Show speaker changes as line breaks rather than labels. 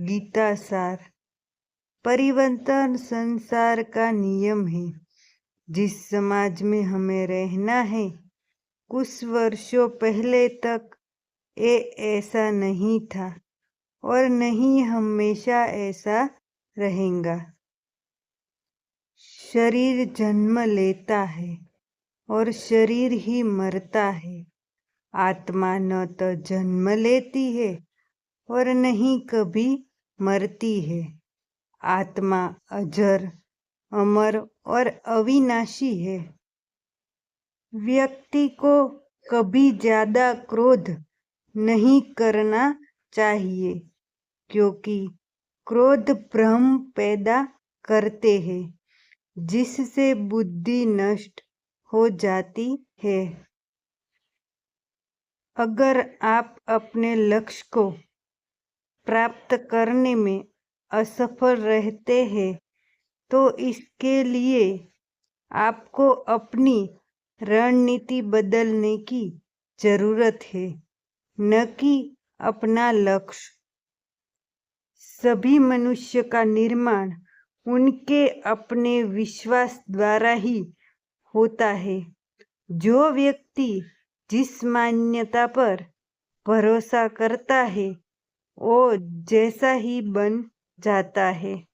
गीता सार। परिवर्तन संसार का नियम है। जिस समाज में हमें रहना है, कुछ वर्षों पहले तक ये ऐसा नहीं था और नहीं हमेशा ऐसा रहेगा। शरीर जन्म लेता है और शरीर ही मरता है। आत्मा न तो जन्म लेती है और नहीं कभी मरती है। आत्मा अजर, अमर और अविनाशी है। व्यक्ति को कभी ज़्यादा क्रोध नहीं करना चाहिए, क्योंकि क्रोध भ्रम पैदा करते हैं, जिससे बुद्धि नष्ट हो जाती है। अगर आप अपने लक्ष्य को प्राप्त करने में असफल रहते हैं तो इसके लिए आपको अपनी रणनीति बदलने की ज़रूरत है, न कि अपना लक्ष्य। सभी मनुष्य का निर्माण उनके अपने विश्वास द्वारा ही होता है। जो व्यक्ति जिस मान्यता पर भरोसा करता है वो जैसा ही बन जाता है।